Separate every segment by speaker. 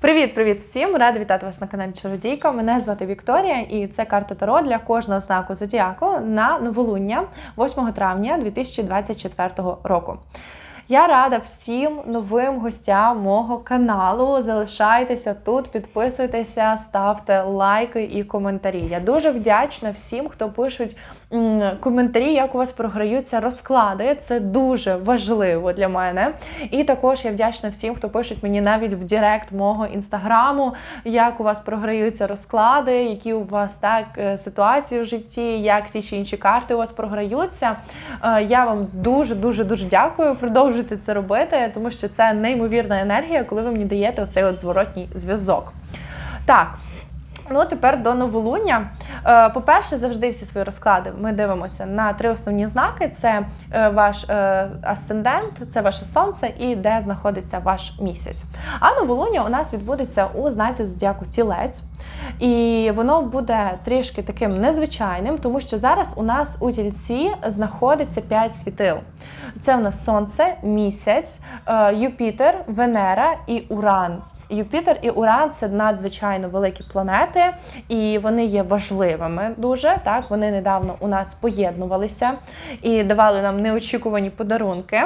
Speaker 1: Привіт-привіт всім! Рада вітати вас на каналі Чародійка. Мене звати Вікторія, і це карта Таро для кожного знаку зодіаку на новолуння 8 травня 2024 року. Я рада всім новим гостям мого каналу. Залишайтеся тут, підписуйтеся, ставте лайки і коментарі. Я дуже вдячна всім, хто пишуть коментарі, як у вас програються розклади. Це дуже важливо для мене. І також я вдячна всім, хто пишуть мені навіть в Директ мого інстаграму, як у вас програються розклади, які у вас так е, ситуації в житті, як ці чи інші карти у вас програються. Е, Я вам дуже дуже дуже дякую. Продовжуйте це робити, тому що це неймовірна енергія, коли ви мені даєте оцей от зворотній зв'язок. Так. Ну, тепер до новолуння. Е, По-перше, завжди всі свої розклади ми дивимося на три основні знаки: це е, ваш е, асцендент, це ваше сонце і де знаходиться ваш місяць. А новолуння у нас відбудеться у знаці зодіаку тілець. І воно буде трішки таким незвичайним, тому що зараз у нас у тільці знаходиться 5 світил. Це у нас сонце, місяць, Юпітер, Венера і Уран. Юпітер і Уран це надзвичайно великі планети, і вони є важливими дуже. Так, вони недавно у нас поєднувалися і давали нам неочікувані подарунки.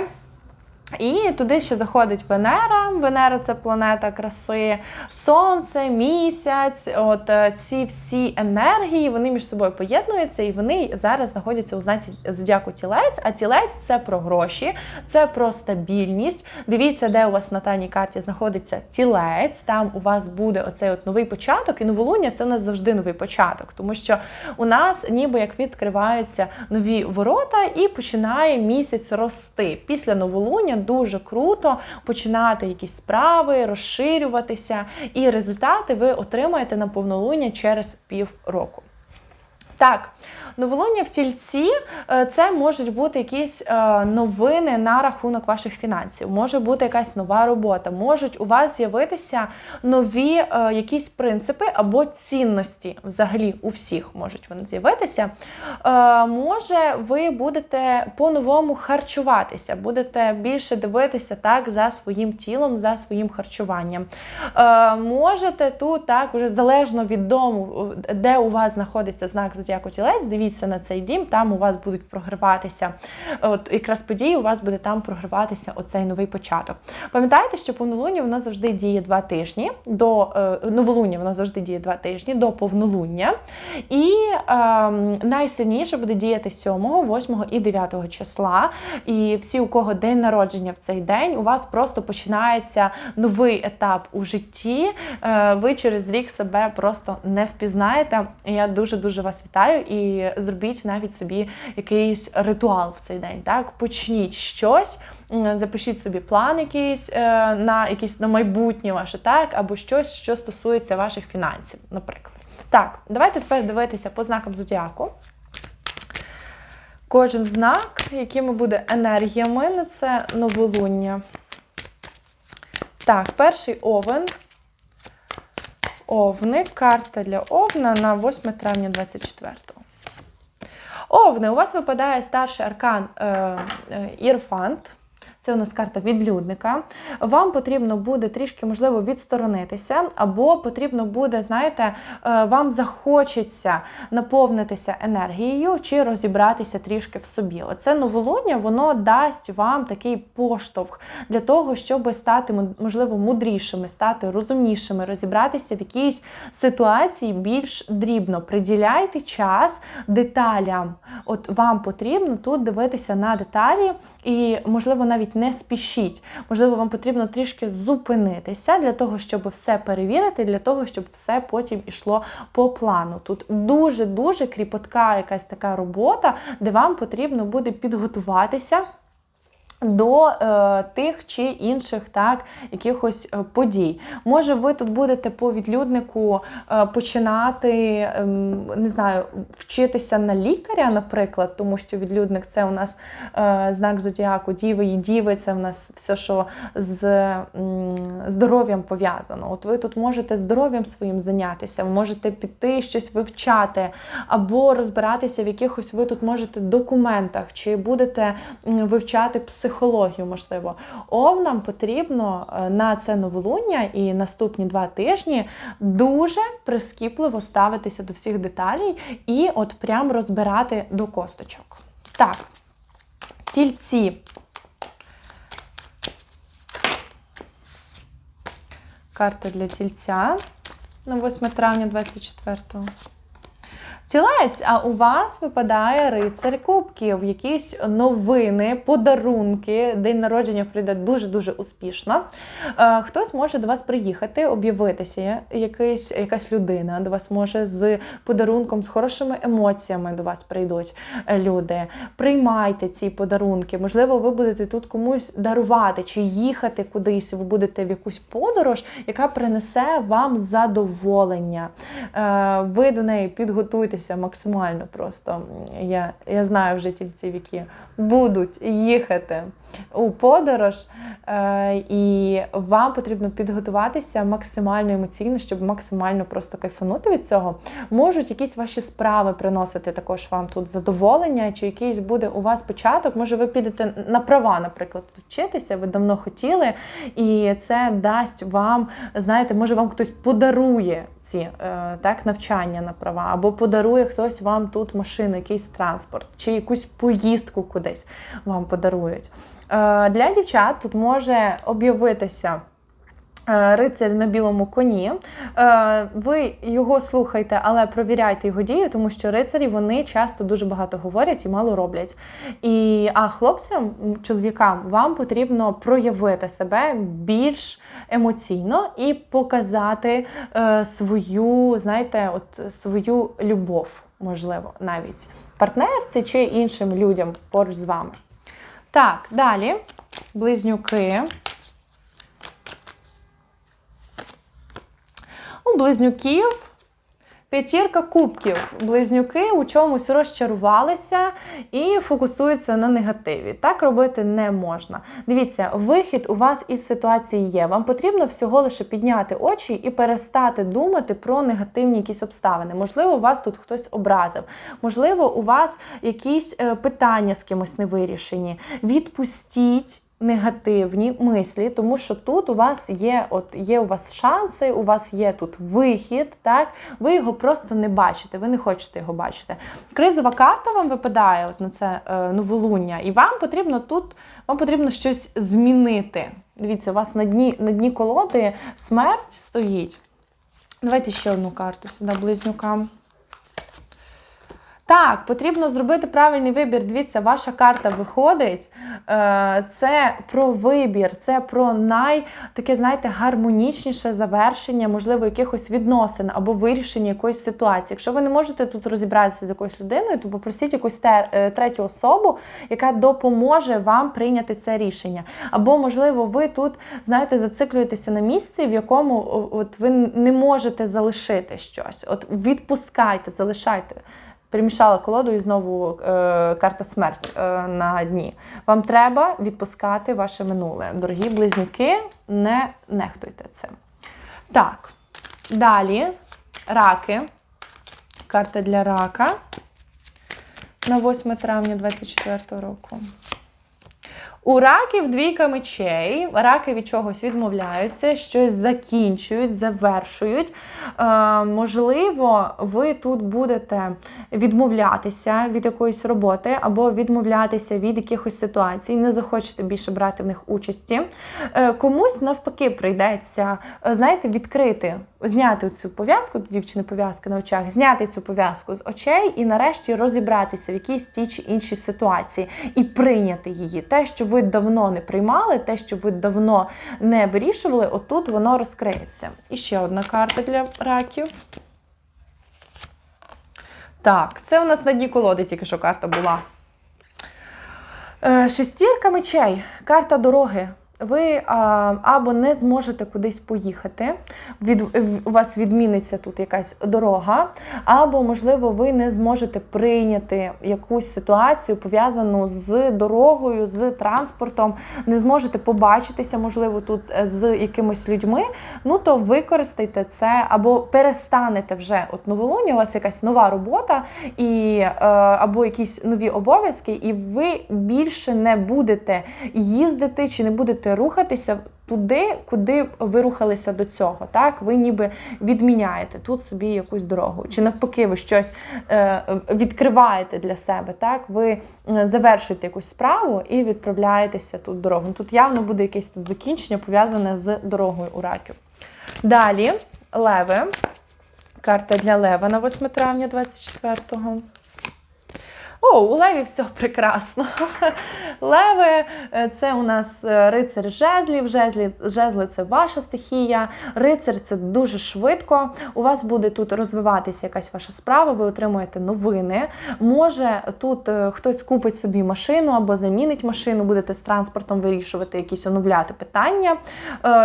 Speaker 1: І туди ще заходить Венера. Венера це планета краси, Сонце, місяць. От е, ці всі енергії вони між собою поєднуються, і вони зараз знаходяться у знаці зодіаку тілець. А тілець це про гроші, це про стабільність. Дивіться, де у вас в натальній карті знаходиться тілець. Там у вас буде оцей от новий початок, і новолуння це у нас завжди новий початок, тому що у нас ніби як відкриваються нові ворота і починає місяць рости. Після новолуння дуже круто починати якісь справи, розширюватися, і результати ви отримаєте на повнолуння через пів року. Так, новолуння в тільці е, це можуть бути якісь е, новини на рахунок ваших фінансів, може бути якась нова робота, можуть у вас з'явитися нові е, якісь принципи або цінності. Взагалі у всіх можуть вони з'явитися. Може, ви будете по-новому харчуватися, будете більше дивитися так за своїм тілом, за своїм харчуванням. Можете тут так, вже залежно від дому, де у вас знаходиться знак зодіаку тілець, дивіться на цей дім, там у вас будуть програватися. От якраз події, у вас буде там програватися оцей новий початок. Пам'ятаєте, що повнолуння воно завжди діє два тижні, до е, новолуння воно завжди діє два тижні до повнолуння. І е, найсильніше буде діяти 7, 8 і 9 числа. І всі, у кого день народження в цей день, у вас просто починається новий етап у житті. Е, ви через рік себе просто не впізнаєте. І я дуже-дуже вас вітаю і зробіть навіть собі якийсь ритуал в цей день. Так, почніть щось, запишіть собі план якийсь е, на якийсь на майбутнє ваше, так, або щось, що стосується ваших фінансів, наприклад. Так, давайте тепер дивитися по знакам зодіаку. Кожен знак, якими буде енергіями на це новолуння. Так, перший овен. Овни, карта для Овна на 8 травня 24 Овни, у вас випадає старший аркан е, е, Ірфант. Це у нас карта відлюдника. Вам потрібно буде трішки, можливо, відсторонитися, або потрібно буде, знаєте, е, вам захочеться наповнитися енергією чи розібратися трішки в собі. Оце новолуння, воно дасть вам такий поштовх для того, щоб стати, можливо, мудрішими, стати розумнішими, розібратися в якійсь ситуації більш дрібно. Приділяйте час деталям. От вам потрібно тут дивитися на деталі і, можливо, навіть не спішіть. Можливо, вам потрібно трішки зупинитися для того, щоб все перевірити, для того, щоб все потім ішло по плану. Тут дуже-дуже кріпотка якась така робота, де вам потрібно буде підготуватися до е, тих чи інших так, якихось е, подій. Може, ви тут будете по відлюднику е, починати, е, не знаю, вчитися на лікаря, наприклад, тому що відлюдник це у нас е, знак зодіаку, діви і діви, це у нас все, що з е, здоров'ям пов'язано. От ви тут можете здоров'ям своїм зайнятися, можете піти щось вивчати, або розбиратися в якихось ви тут можете документах, чи будете вивчати психологію, психологію, можливо. Овнам потрібно е, на це новолуння і наступні два тижні дуже прискіпливо ставитися до всіх деталей і от прям розбирати до косточок. Так, тільці. Карта для тільця на 8 травня 24-го. Тілець, а у вас випадає рицар кубків, якісь новини, подарунки. День народження прийде дуже-дуже успішно. Е, Хтось може до вас приїхати, об'явитися, якийсь, якась людина до вас може з подарунком, з хорошими емоціями до вас прийдуть е, люди. Приймайте ці подарунки. Можливо, ви будете тут комусь дарувати чи їхати кудись. Ви будете в якусь подорож, яка принесе вам задоволення. Е, Ви до неї підготуйтеся максимально просто. Я, я знаю вже тільців, які будуть їхати у подорож, е, і вам потрібно підготуватися максимально емоційно, щоб максимально просто кайфанути від цього. Можуть якісь ваші справи приносити також вам тут задоволення, чи якийсь буде у вас початок. Може, ви підете на права, наприклад, вчитися, ви давно хотіли, і це дасть вам, знаєте, може вам хтось подарує ці е, так, навчання на права, або подарує хтось вам тут машину, якийсь транспорт, чи якусь поїздку кудись вам подарують. Е, Для дівчат тут може об'явитися. Е, Рицарь на білому коні. Е, Ви його слухайте, але провіряйте його дію, тому що рицарі вони часто дуже багато говорять і мало роблять. І, а хлопцям, чоловікам, вам потрібно проявити себе більш емоційно і показати е, свою, знаєте, от свою любов, можливо, навіть партнерці чи іншим людям поруч з вами. Так, далі близнюки. Близнюків п'ятірка кубків. Близнюки у чомусь розчарувалися і фокусуються на негативі. Так робити не можна. Дивіться, вихід у вас із ситуації є. Вам потрібно всього лише підняти очі і перестати думати про негативні якісь обставини. Можливо, вас тут хтось образив, можливо, у вас якісь е, питання з кимось не вирішені. Відпустіть негативні мислі, тому що тут у вас є, от є у вас шанси, у вас є тут вихід, так? Ви його просто не бачите, ви не хочете його бачити. Кризова карта вам випадає от на це е, новолуння, і вам потрібно тут вам потрібно щось змінити. Дивіться, у вас на дні, на дні колоди смерть стоїть. Давайте ще одну карту сюди, близнюкам. Так, потрібно зробити правильний вибір. Дивіться, ваша карта виходить. Е, Це про вибір, це про най таке, знаєте, гармонічніше завершення, можливо, якихось відносин або вирішення якоїсь ситуації. Якщо ви не можете тут розібратися з якоюсь людиною, то попросіть якусь е, третю особу, яка допоможе вам прийняти це рішення. Або, можливо, ви тут, знаєте, зациклюєтеся на місці, в якому от ви не можете залишити щось. От відпускайте, залишайте. Перемішала колоду і знову е, карта смерть е, на дні. Вам треба відпускати ваше минуле. Дорогі близнюки, не нехтуйте цим. Так, далі раки. Карта для рака на 8 травня 2024 року. У раків двійка мечей. Раки від чогось відмовляються, щось закінчують, завершують. Е, можливо, ви тут будете відмовлятися від якоїсь роботи або відмовлятися від якихось ситуацій, не захочете більше брати в них участі. Е, комусь навпаки прийдеться, е, знаєте, відкрити, зняти цю пов'язку, дівчини пов'язки на очах, зняти цю пов'язку з очей і нарешті розібратися в якійсь тій чи іншій ситуації і прийняти її. Те, що ви давно не приймали, те, що ви давно не вирішували, отут воно розкриється. І ще одна карта для раків. Так, це у нас на дні колоди тільки що карта була. Е, Шестірка мечей, карта дороги. Ви або не зможете кудись поїхати, від, у вас відміниться тут якась дорога, або, можливо, ви не зможете прийняти якусь ситуацію пов'язану з дорогою, з транспортом, не зможете побачитися, можливо, тут е, з якимись людьми. Ну то використайте це або перестанете вже от новолуння, у вас якась нова робота і е, або якісь нові обов'язки, і ви більше не будете їздити чи не будете рухатися туди, куди ви рухалися до цього. Так, ви ніби відміняєте тут собі якусь дорогу, чи навпаки, ви щось е, відкриваєте для себе. Так, ви е, завершуєте якусь справу і відправляєтеся тут дорогу. Тут явно буде якесь тут закінчення пов'язане з дорогою у раків. Далі леви. Карта для Лева на 8 травня 24-го. О, у Леві все прекрасно. Леви е, це у нас е, рицар жезлів. Жезлі, жезли це ваша стихія. Рицар це дуже швидко. У вас буде тут розвиватися якась ваша справа, ви отримуєте новини. Може, тут е, хтось купить собі машину або замінить машину, будете з транспортом вирішувати якісь оновляти питання.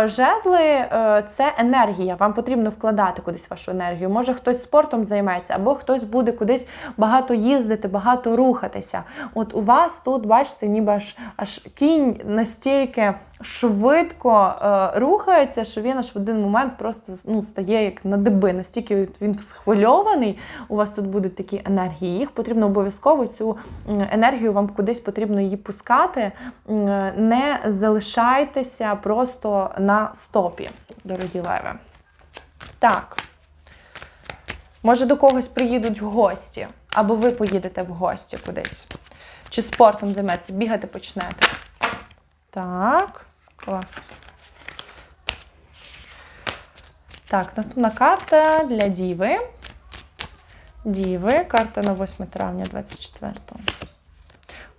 Speaker 1: Жезли це енергія. Вам потрібно вкладати кудись вашу енергію. Може, хтось спортом займається, або хтось буде кудись багато їздити, багато рухатися. От у вас тут, бачите, ніби аж, аж кінь настільки швидко е, рухається, що він аж в один момент просто ну, стає як на диби. Настільки він схвильований, у вас тут будуть такі енергії. Їх потрібно обов'язково цю енергію вам кудись потрібно її пускати. Не залишайтеся просто на стопі, дорогі леви. Так. Може, до когось приїдуть в гості, або ви поїдете в гості кудись. Чи спортом займеться, бігати почнете. Так, клас. Так, наступна карта для Діви. Діви, карта на 8 травня 24-го.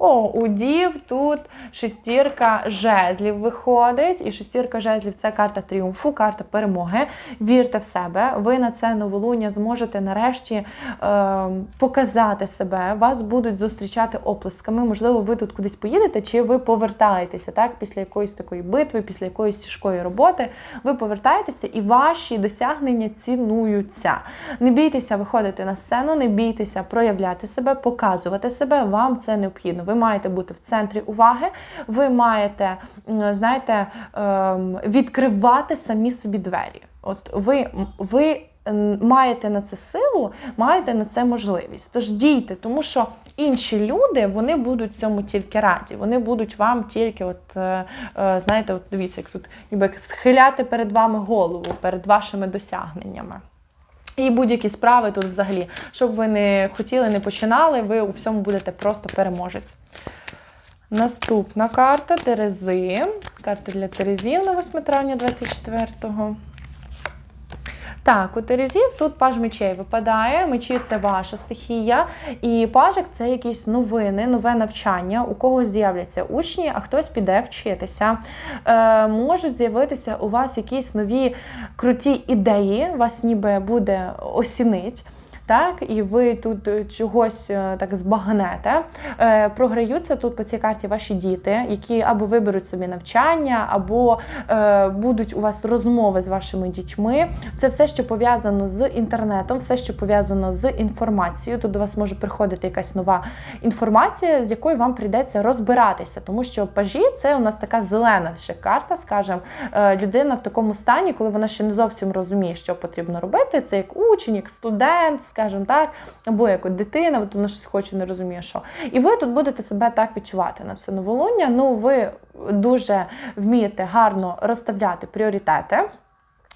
Speaker 1: О, у Дів тут шестірка жезлів виходить. І шестірка жезлів це карта тріумфу, карта перемоги. Вірте в себе. Ви на це новолуння зможете нарешті е, показати себе. Вас будуть зустрічати оплесками. Можливо, ви тут кудись поїдете, чи ви повертаєтеся так, після якоїсь такої битви, після якоїсь тяжкої роботи. Ви повертаєтеся і ваші досягнення цінуються. Не бійтеся виходити на сцену, не бійтеся проявляти себе, показувати себе. Вам це необхідно. Ви маєте бути в центрі уваги, ви маєте, знаєте, ем, відкривати самі собі двері. От ви, ви маєте на це силу, маєте на це можливість. Тож дійте, тому що інші люди вони будуть цьому тільки раді. Вони будуть вам тільки, от е, е, знаєте, от дивіться, як тут ніби схиляти перед вами голову, перед вашими досягненнями. І будь-які справи тут взагалі, щоб ви не хотіли, не починали, ви у всьому будете просто переможець. Наступна карта Терези. Карта для Терезів на 8 травня 24-го. Так, у Терезів тут паж мечей випадає. Мечі це ваша стихія. І пажик це якісь новини, нове навчання. У кого з'являться учні, а хтось піде вчитися. Е, можуть з'явитися у вас якісь нові круті ідеї, вас ніби буде осінить. Так, і ви тут е, чогось е, так збагнете. Е, програються тут по цій карті ваші діти, які або виберуть собі навчання, або будуть у вас розмови з вашими дітьми. Це все, що пов'язано з інтернетом, все, що пов'язано з інформацією. Тут до вас може приходити якась нова інформація, з якою вам прийдеться розбиратися, тому що пажі це у нас така зелена ще карта, скажімо, людина в такому стані, коли вона ще не зовсім розуміє, що потрібно робити. Це як учень, як студент, скажімо так, або як от дитина, от вона щось хоче, не розуміє, що. І ви тут будете себе так відчувати на це новолуння. Ну, ви дуже вмієте гарно розставляти пріоритети.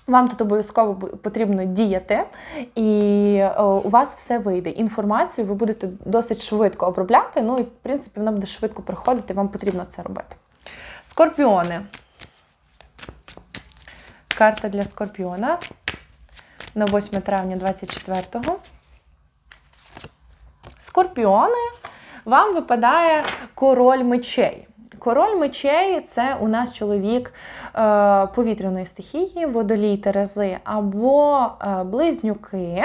Speaker 1: Вам тут обов'язково потрібно діяти, і о, у вас все вийде. Інформацію ви будете досить швидко обробляти. Ну і в принципі вона буде швидко приходити. Вам потрібно це робити. Скорпіони. Карта для скорпіона на 8 травня 24-го. Скорпіони, вам випадає король мечей. Король мечей це у нас чоловік е, повітряної стихії, водолій Терези або е, близнюки.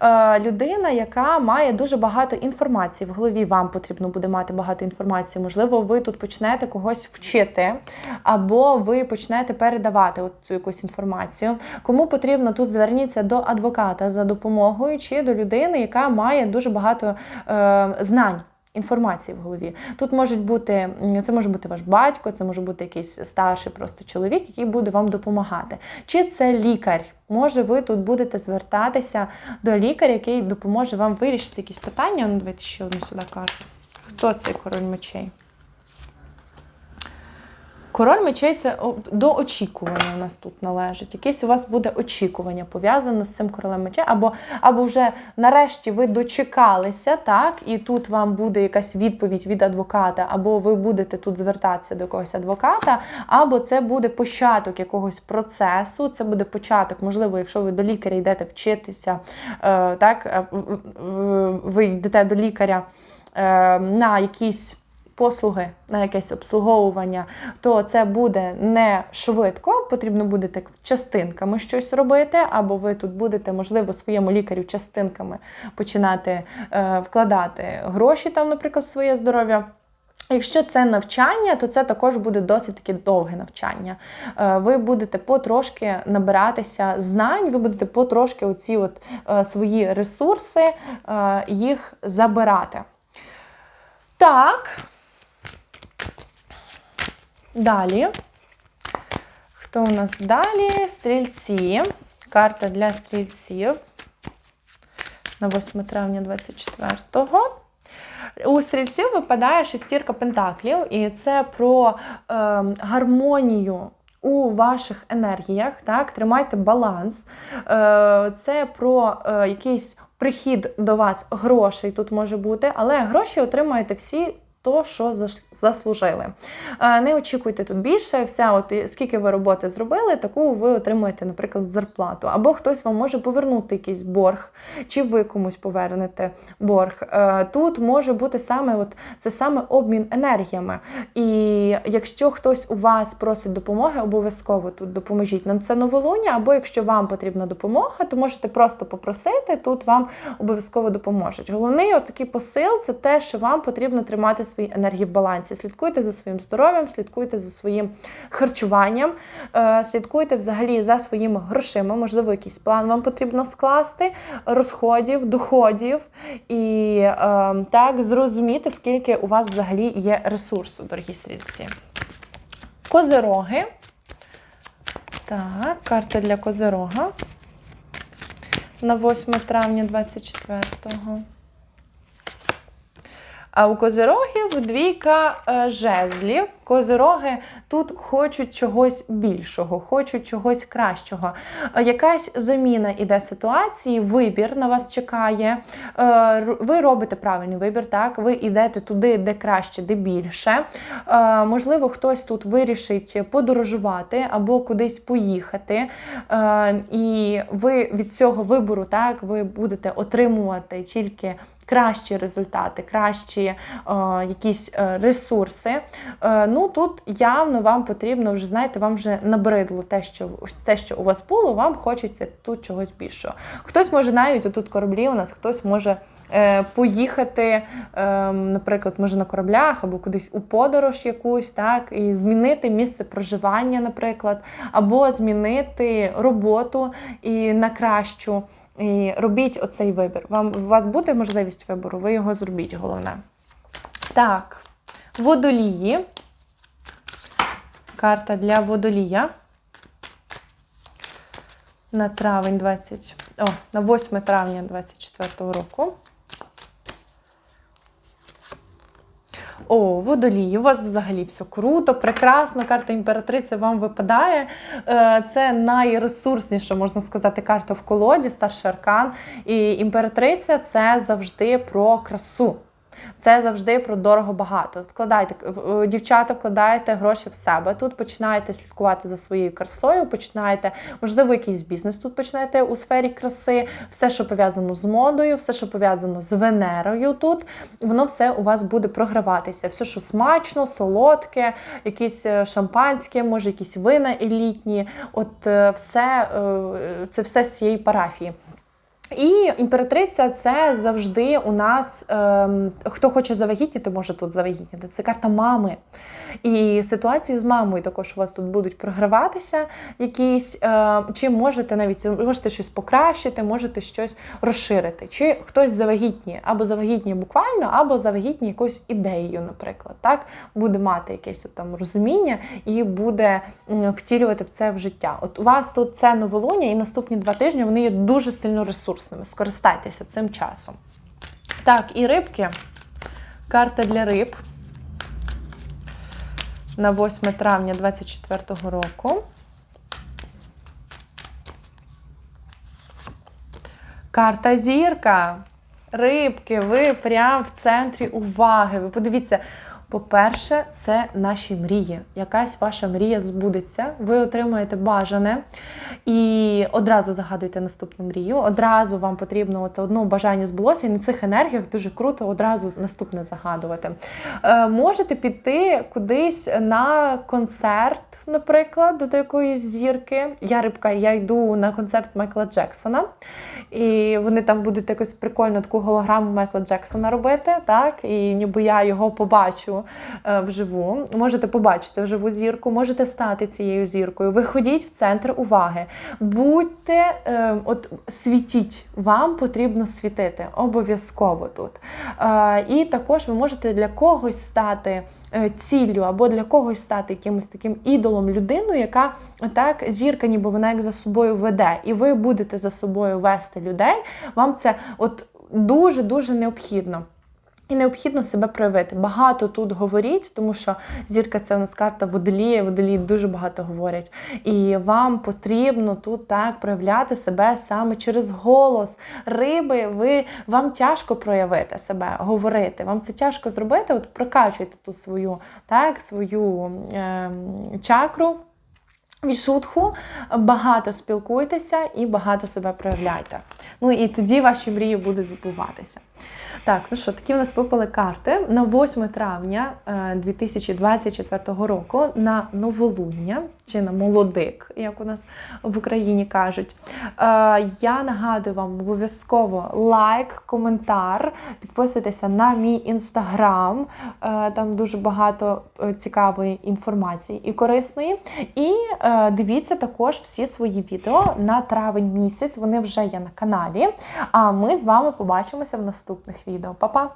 Speaker 1: Е, людина, яка має дуже багато інформації. В голові вам потрібно буде мати багато інформації. Можливо, ви тут почнете когось вчити, або ви почнете передавати цю якусь інформацію. Кому потрібно тут зверніться до адвоката за допомогою чи до людини, яка має дуже багато знань. Інформації в голові. Тут можуть бути, це може бути ваш батько, це може бути якийсь старший просто чоловік, який буде вам допомагати. Чи це лікар? Може, ви тут будете звертатися до лікаря, який допоможе вам вирішити якісь питання. Ну, давайте ще одну сюди карту. Хто цей король мечей? Король мечей це до очікування у нас тут належить. Якесь у вас буде очікування пов'язане з цим королем мечей, або, або вже нарешті ви дочекалися, так, і тут вам буде якась відповідь від адвоката, або ви будете тут звертатися до якогось адвоката, або це буде початок якогось процесу, це буде початок, можливо, якщо ви до лікаря йдете вчитися, е, так, ви йдете до лікаря е, на якісь послуги, на якесь обслуговування, то це буде не швидко, потрібно буде так частинками щось робити, або ви тут будете, можливо, своєму лікарю частинками починати е, вкладати гроші, там, наприклад, в своє здоров'я. Якщо це навчання, то це також буде досить таки довге навчання. Е, Ви будете потрошки набиратися знань, ви будете потрошки оці от е, свої ресурси е, їх забирати. Так. Далі. Хто у нас далі? Стрільці. Карта для стрільців на 8 травня 24-го. У стрільців випадає шестірка пентаклів, і це про е, гармонію у ваших енергіях. Так? Тримайте баланс. Е, це про е, якийсь прихід до вас грошей тут може бути, але гроші отримаєте всі. То, що заслужили. Е, Не очікуйте тут більше. Вся, от скільки ви роботи зробили, таку ви отримуєте, наприклад, зарплату. Або хтось вам може повернути якийсь борг, чи ви комусь повернете борг. Е, Тут може бути саме от це саме обмін енергіями. І якщо хтось у вас просить допомоги, обов'язково тут допоможіть нам це новолуння, або якщо вам потрібна допомога, то можете просто попросити, тут вам обов'язково допоможуть. Головний от такий посил це те, що вам потрібно тримати свої енергії в балансі. Слідкуйте за своїм здоров'ям, слідкуйте за своїм харчуванням, е, слідкуйте взагалі за своїми грошима. Можливо, якийсь план вам потрібно скласти, розходів, доходів і е, так зрозуміти, скільки у вас взагалі є ресурсу, дорогі стрільці. Козироги. Так, карта для козирога на 8 травня 24-го. А у козирогів двійка е, жезлів. Козироги тут хочуть чогось більшого, хочуть чогось кращого. Е, Якась заміна іде ситуації, вибір на вас чекає. Е, Ви робите правильний вибір, так? Ви йдете туди, де краще, де більше. Можливо, хтось тут вирішить подорожувати або кудись поїхати. І ви від цього вибору, так, ви будете отримувати тільки кращі результати, кращі е, якісь е, ресурси. Е, ну тут явно вам потрібно вже, знаєте, вам вже набридло те, що те, що у вас було, вам хочеться тут чогось більшого. Хтось може навіть тут кораблі у нас, хтось може. Поїхати, е, наприклад, може на кораблях або кудись у подорож якусь, так, і змінити місце проживання, наприклад, або змінити роботу і на кращу. І робіть оцей вибір. Вам у вас буде можливість вибору, ви його зробіть, головне. Так, водолії. Карта для водолія. На травень 20, о, на 8 травня 24 року. О, водолії, у вас взагалі все круто, прекрасно. Карта імператриці вам випадає. Е, Це найресурсніша, можна сказати, карта в колоді, старший аркан. І імператриця це завжди про красу. Це завжди про дорого багато. Вкладайте дівчата, вкладаєте гроші в себе. Тут починаєте слідкувати за своєю красою, починаєте, можливо, якийсь бізнес тут почнете у сфері краси, все, що пов'язано з модою, все, що пов'язано з Венерою тут, воно все у вас буде програватися. Все, що смачно, солодке, якісь е, шампанське, може, якісь вина елітні. От е, все, е, це все з цієї парафії. І імператриця це завжди у нас ем, хто хоче завагітніти, може тут завагітніти. Це карта мами. І ситуації з мамою також у вас тут будуть програватися якісь, е, чи можете навіть можете щось покращити, можете щось розширити. Чи хтось завагітніє, або завагітніє буквально, або завагітніє якоюсь ідеєю, наприклад. Так буде мати якесь там розуміння і буде втілювати в це в життя. От у вас тут це новолуння, і наступні два тижні вони є дуже сильно ресурсними. Скористайтеся цим часом. Так, і рибки. Карта для риб на 8 травня 2024 року. Карта зірка. Рибки, ви прямо в центрі уваги. Ви подивіться, по-перше, це наші мрії. Якась ваша мрія збудеться, ви отримаєте бажане і одразу загадуєте наступну мрію. Одразу вам потрібно от одно бажання збулося, і на цих енергіях дуже круто одразу наступне загадувати. Е, можете піти кудись на концерт, наприклад, до якоїсь зірки. Я рибка, я йду на концерт Майкла Джексона. І вони там будуть якось прикольно таку голограму Майкла Джексона робити, так? І ніби я його побачу е, вживу. Можете побачити вживу зірку, можете стати цією зіркою. Виходіть в центр уваги. Будьте, е, от світіть, вам потрібно світити обов'язково тут. Е, і також ви можете для когось стати ціллю або для когось стати якимось таким ідолом людиною, яка так зірка, ніби вона як за собою веде, і ви будете за собою вести людей. Вам це от дуже дуже необхідно. І необхідно себе проявити. Багато тут говоріть, тому що зірка це у нас карта водолія, водолії дуже багато говорять. І вам потрібно тут так проявляти себе саме через голос. Риби, ви вам тяжко проявити себе, говорити. Вам це тяжко зробити. От прокачуйте тут свою, так, свою е, чакру. Вішутху, багато спілкуйтеся і багато себе проявляйте. Ну і тоді ваші мрії будуть збуватися. Так, ну що, такі в нас випали карти. На 8 травня е, 2024 року на новолуння чи на молодик, як у нас в Україні кажуть. Е, Я нагадую вам обов'язково лайк, коментар, підписуйтеся на мій інстаграм. Е, Там дуже багато е, цікавої інформації і корисної. І дивіться також всі свої відео на травень місяць. Вони вже є на каналі. А ми з вами побачимося в наступних відео. Па-па!